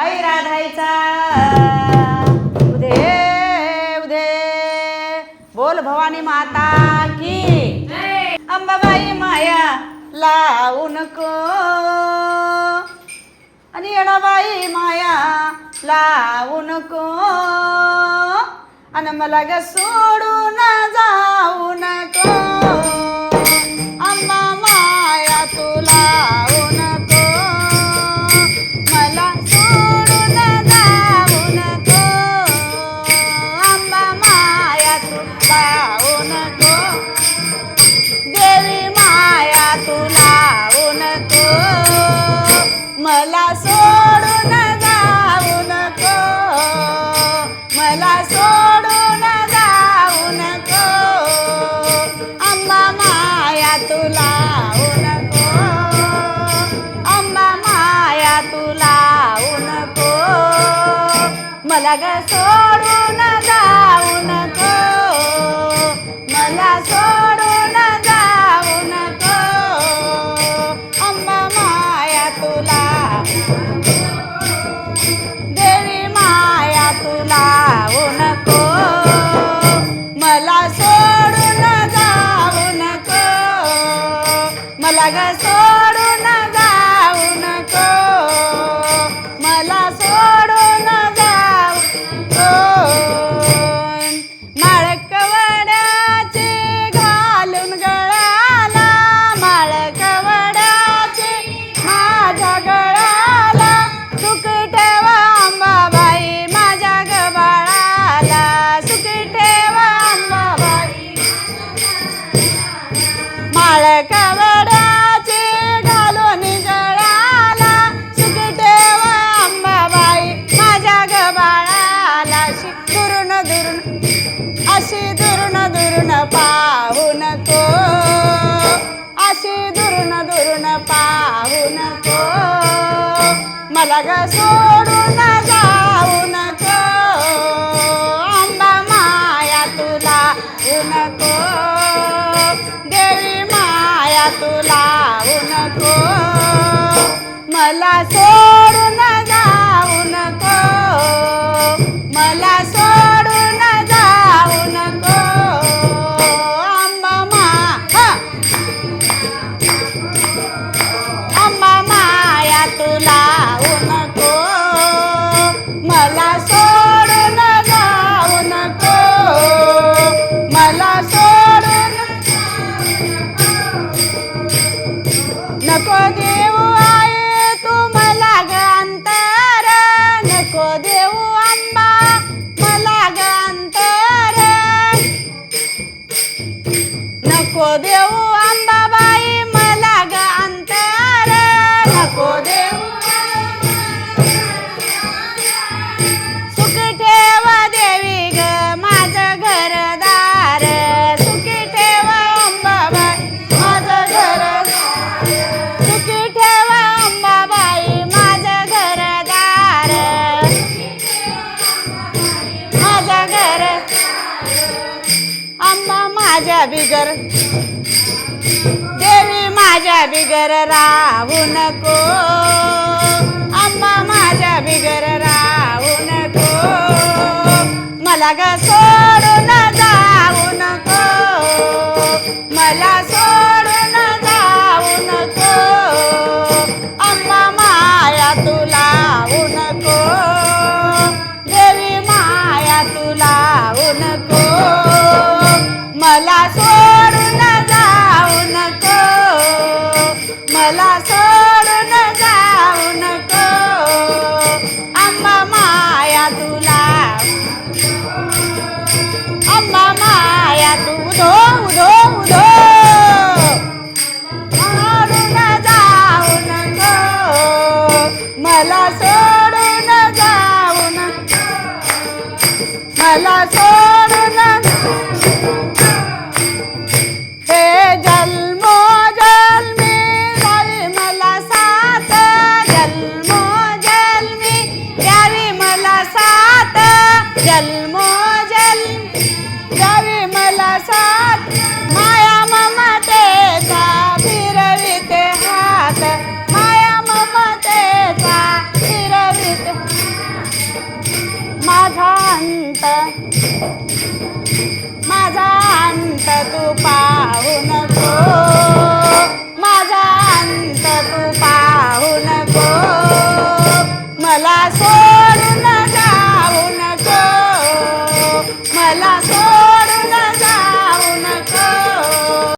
आई राधाईचा. उदे उदे. बोल भवानी माता की. अंबाबाई माया लावू नको. आणि येणाबाई माया लावू नको. आणि मला ग सोडून जाऊ नको. अम्मा माया तू मला ग सोडून जाऊ नको. मला सोडून जाऊ नको. अंबा माया तुला. देवी माया तुला हो नको. मला सोडून जाऊ नको. मला ग पाहू नको अशी दुरून दुरून पाहू नको मला ग सोडून जाऊ नको अंबा माया तुला नको देवी माया तुला नको मला सोडून जाऊ देऊ अंबाबाई मला ग अंतर. नको देऊ. सुख ठेव देवी ग माझं घरदार. सुख ठेव अंबाबाई माझं घर सुख ठेव अंबाबाई माझं घरदार. माझं घर. अंबा माझ्या बिगर. माझ्या बिगर राहू नको. अम्मा माझ्या बिगर राहू नको. मला ग सोडून जाऊ नको. मला सोडून जाऊ नको. अम्मा माया तुला नको. देवी माया तुला नको. मला मला सोडून माझा अंत तू पाहू नको.